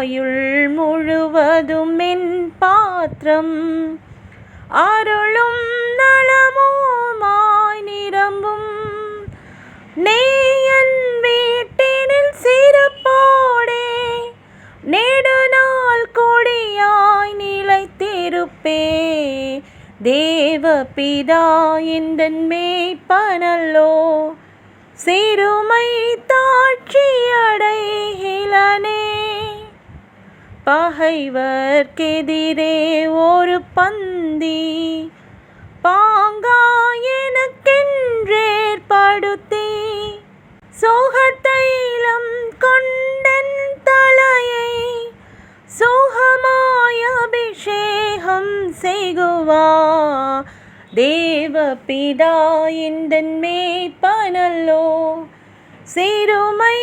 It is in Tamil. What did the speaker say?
ஆயுள் முழுவதும் என் பாத்திரம். அருளும் நலமுமாய் நிரம்பும். நேயன் வீட்டினில் சிறப்போடே நெடுநாள் கொடியாய் நிலைத்திருப்பே. தேவபிதா இந்த மேய்ப்பனல்லோ பகைவர்க்கெதிரே ஒரு பந்தி. பாங்காயனக்கென்றேற்படுத்தி சோகத்தைலம் கொண்டன் தலையை சோகமாய அபிஷேகம் செய்குவா. தேவபிதா எந்தன் மேய்ப்பனல்லோ சிறுமை